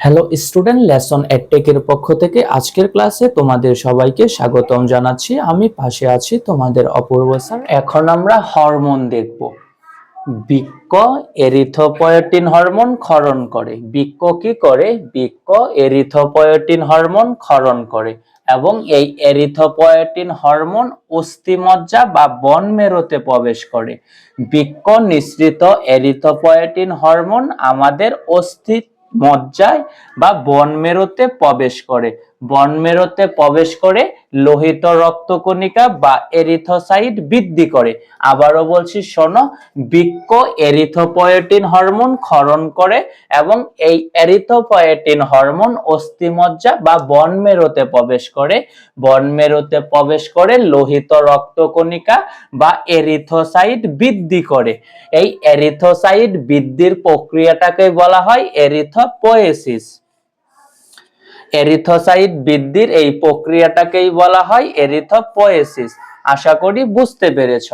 Hello student lesson এর পক্ষ থেকে আজকের ক্লাসে তোমাদের সবাইকে স্বাগতম জানাচ্ছি। আমি পাশে আছি তোমাদের অপূর্ব স্যার এখন আমরা হরমোন দেখব। বৃক্ক এরিথোপয়েটিন হরমোন ক্ষরণ করে। বৃক্ক কি করে? বৃক্ক এরিথোপয়েটিন হরমোন ক্ষরণ করে এবং এই এরিথোপয়েটিন হরমোন অস্থিমজ্জা বা বন মেরুতে প্রবেশ করে। বৃক্ক নিঃসৃত এরিথোপয়েটিন হরমোন আমাদের অস্থি মজ্জায় বা বন মেরুতে প্রবেশ করে। বন মেরুতে প্রবেশ করে লোহিত রক্তকণিকা বা এরিথোসাইট বৃদ্ধি করে। আবারও বলছি, শোনো, বৃক্ক এরিথোপয়েটিন হরমোন ক্ষরণ করে এবং এই এরিথোপয়েটিন হরমোন অস্থিমজ্জা বা বন মেরুতে প্রবেশ করে। বন মেরুতে প্রবেশ করে লোহিত রক্তকণিকা বা এরিথোসাইট বৃদ্ধি করে। এই এরিথোসাইট বৃদ্ধির প্রক্রিয়াটাকে বলা হয় এরিথোপোয়েসিস। এরিথোসাইট বৃদ্ধির এই প্রক্রিয়াটাকেই বলা হয় এরিথোপয়েসিস। আশা করি বুঝতে পেরেছ।